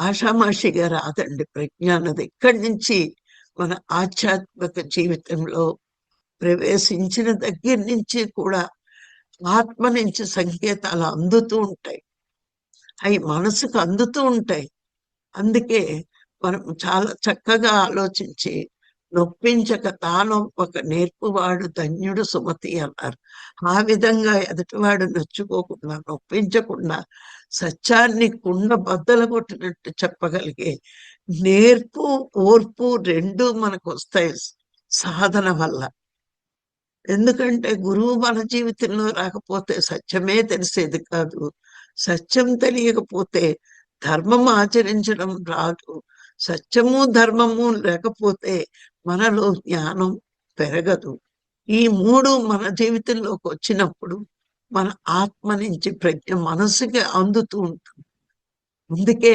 ఆషామాషిగా రాదండి ప్రజ్ఞానది. ఇక్కడి నుంచి మన ఆధ్యాత్మిక జీవితంలో ప్రవేశించిన దగ్గర నుంచి కూడా ఆత్మ నుంచి సంకేతాలు అందుతూ ఉంటాయి. అవి మనసుకు అందుతూ ఉంటాయి. అందుకే మనం చాలా చక్కగా ఆలోచించి నొప్పించక తానొప్పక నేర్పువాడు ధన్యుడు సుమతి అన్నారు. ఆ విధంగా ఎదుటివాడు నొచ్చుకోకుండా నొప్పించకుండా సత్యాన్ని కుండ బద్దలు కొట్టినట్టు చెప్పగలిగే నేర్పు ఓర్పు రెండు మనకు వస్తాయి సాధన వల్ల. ఎందుకంటే గురువు మన జీవితంలో రాకపోతే సత్యమే తెలిసేది కాదు. సత్యం తెలియకపోతే ధర్మం ఆచరించడం రాదు. సత్యము ధర్మము లేకపోతే మనలో జ్ఞానం పెరగదు. ఈ మూడు మన జీవితంలోకి వచ్చినప్పుడు మన ఆత్మ నుంచి ప్రజ్ఞ మనసుకి అందుతూ ఉంటుంది. అందుకే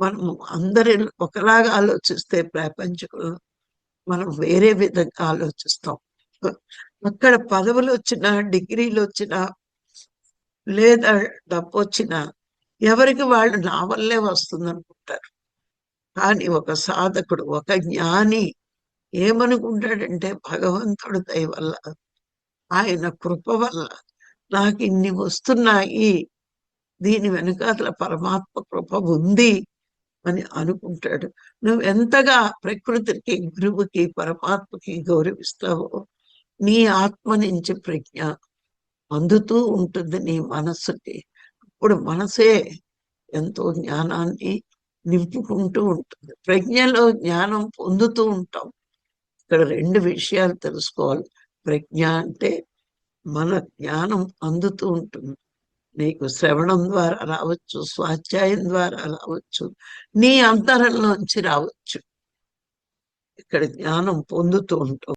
మనం అందరి ఒకలాగా ఆలోచిస్తే ప్రపంచంలో మనం వేరే విధంగా ఆలోచిస్తాం. అక్కడ పదవులు వచ్చినా డిగ్రీలు వచ్చినా లేదా డబ్బు వచ్చినా ఎవరికి వాళ్ళు నా వల్లే వస్తుంది అనుకుంటారు కానీ ఒక సాధకుడు ఒక జ్ఞాని ఏమనుకుంటాడంటే భగవంతుడు దయ వల్ల ఆయన కృప వల్ల నాకు ఇన్ని వస్తున్నాయి. దీని వెనుక పరమాత్మ కృప ఉంది అని అనుకుంటాడు. నువ్వు ఎంతగా ప్రకృతికి గురువుకి పరమాత్మకి గౌరవిస్తావో నీ ఆత్మ నుంచి ప్రజ్ఞ అందుతూ ఉంటుంది నీ మనస్సుకి. అప్పుడు మనసే ఎంతో జ్ఞానాన్ని నింపుకుంటూ ఉంటుంది. ప్రజ్ఞలో జ్ఞానం పొందుతూ ఉంటాం. ఇక్కడ రెండు విషయాలు తెలుసుకోవాలి. ప్రజ్ఞ అంటే మన జ్ఞానం అందుతూ ఉంటుంది. నీకు శ్రవణం ద్వారా రావచ్చు స్వాధ్యాయం ద్వారా రావచ్చు నీ అంతరంలోంచి రావచ్చు. ఇక్కడ జ్ఞానం పొందుతూ ఉంటాం